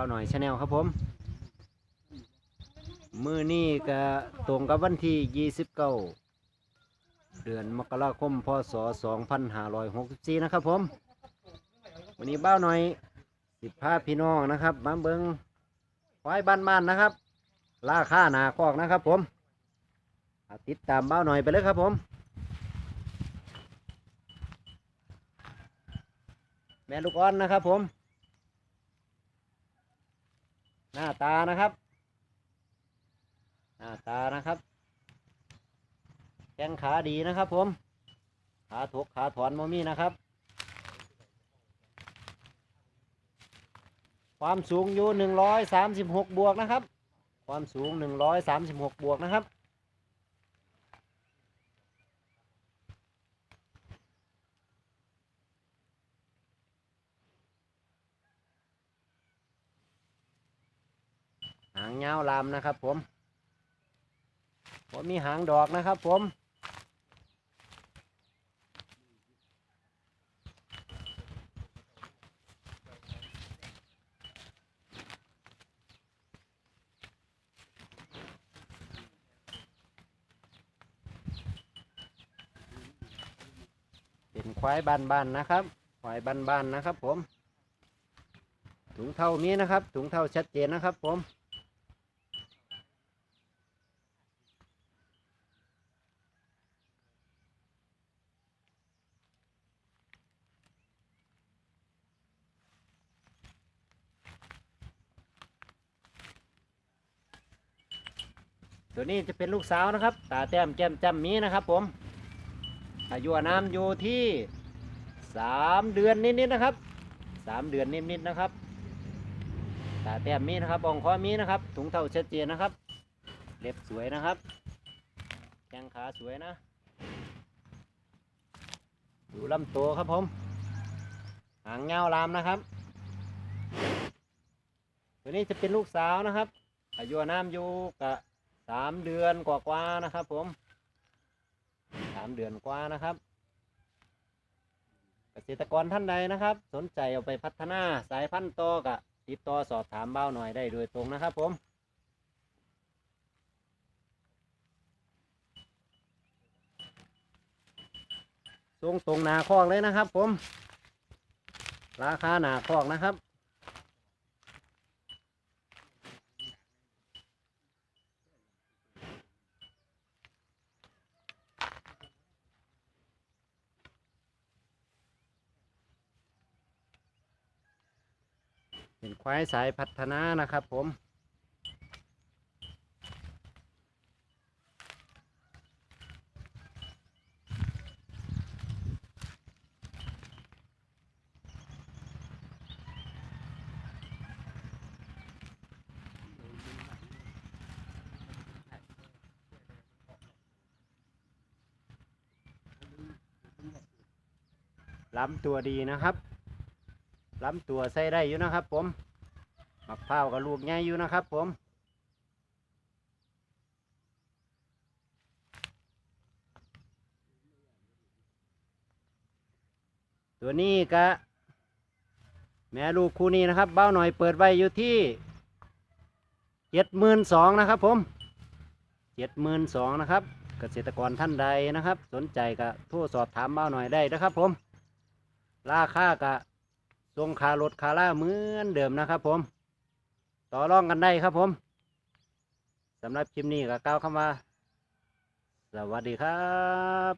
บ่าวหน่อยชาแนลครับผม มือนี้ก็ตรงกับวันที่ 29 เดือนมกราคม พศ 2564 นะครับผม วันนี้บ้าวหน่อยสิบพาพี่น้องนะครับมาเบิงควายบ้านๆนะครับ ราคาหนาคอกนะครับผมติดตามบ้าวหน่อยไปเลยครับผม แม่ลูกอ่อนนะครับผม ห น้าตานะครับ หน้าตานะครับ แข้งขาดีนะครับผม ขาถกขาถอนมมีนะครับ ความสูงอยู่หนึ่งร้อยสามสิบหกบวกนะครับ ความสูงหนึ่งร้อยสามสิบหกบวกนะครับางเงาวลามนะครับ ผมผมมีหางดอกนะครับ ผมเป็นควายบ้านๆนะครับ ควายบ้านๆนะครับ ผมถุงเท่ามีนะครับ ถุงเท่าชัดเจนนะครับผม ตัวนี้จะเป็นลูกสาวนะครับ ตาแต้มแก้มจ้ำมีนะครับ ผม อายุนามอยู่ที่สามเดือนนิดๆนะครับสามเดือนนิดๆนะครับ ตาแต้มมีนะครับองคอมีนะครับ ถุงเท้าชัดเจนนะครับ เล็บสวยนะครับแข้งขาสวยนะ ดูลำตัวครับผม หางเงาลามนะครับ ตัวนี้จะเป็นลูกสาวนะครับอายุนามอยู่กับ สามเดือนกว่าๆนะครับ ผมสามเดือนกว่านะครับ เกษตรกรท่านใดนะครับ สนใจเอาไปพัฒนาสายพันธุ์ต่อกะติดต่อสอบถามเบ้าหน่อยได้โดยตรงนะครับ ผมทรงตรงหนาคอกเลยนะครับ ผม ราคาหนาคอกนะครับ เป็นควายสายพัฒนานะครับผมล้ำตัวดีนะครับ ลำตัวใส่ได้อยู่นะครับ ผมมะพร้าวกับลูกใหญ่อยู่นะครับ ผมตัวนี้กะแม่ลูกคู่นี้นะครับ เบ้าหน่อยเปิดไว้อยู่ที่เจ็ดหมื่นสองนะครับผมเจ็ดหมื่นสองนะครับ เกษตรกรท่านใดนะครับ สนใจก็โทรสอบถามเบ้าหน่อยได้นะครับผม ราคากะ ทรงคารถคาร่าเหมือนเดิมนะครับผม ต่อรองกันได้ครับผมสำหรับคลิปนี้ก็ก้าวเข้ามา สวัสดีครับ